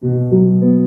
Música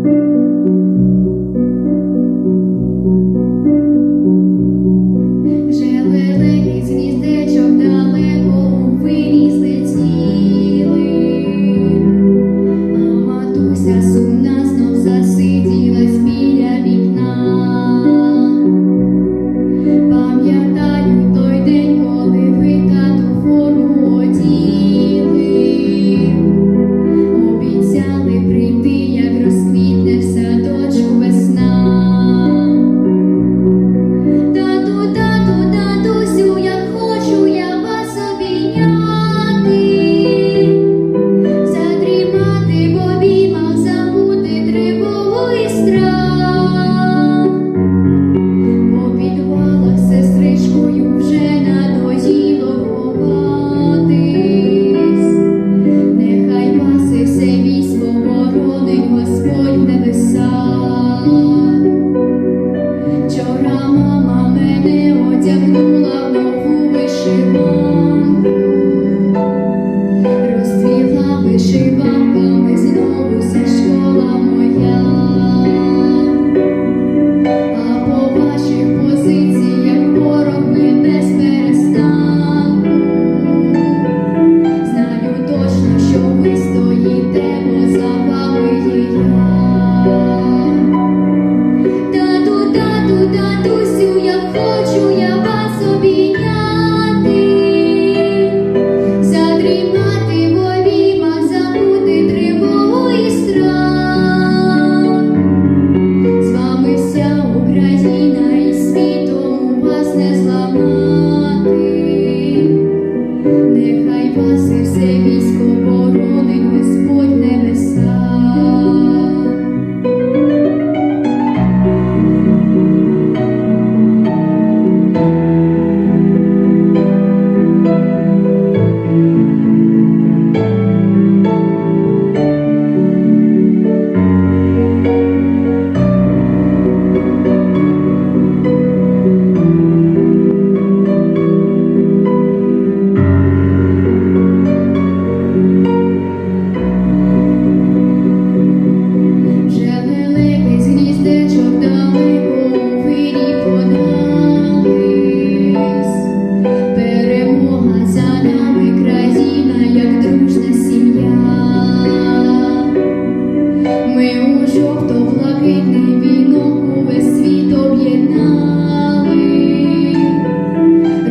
Ми у жовто блакитний вінок увесь світ об'єднали,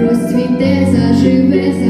розцвіте, заживе.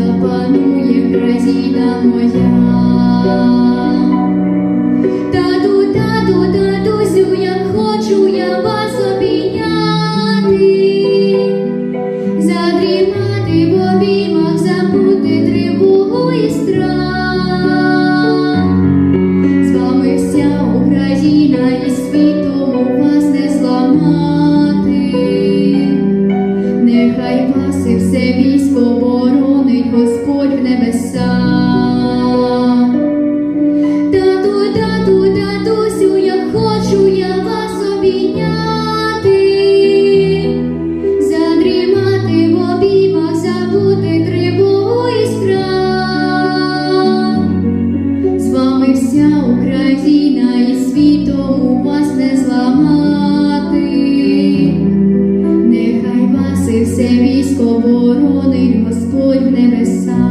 forward whenever Благословив Господь небеса.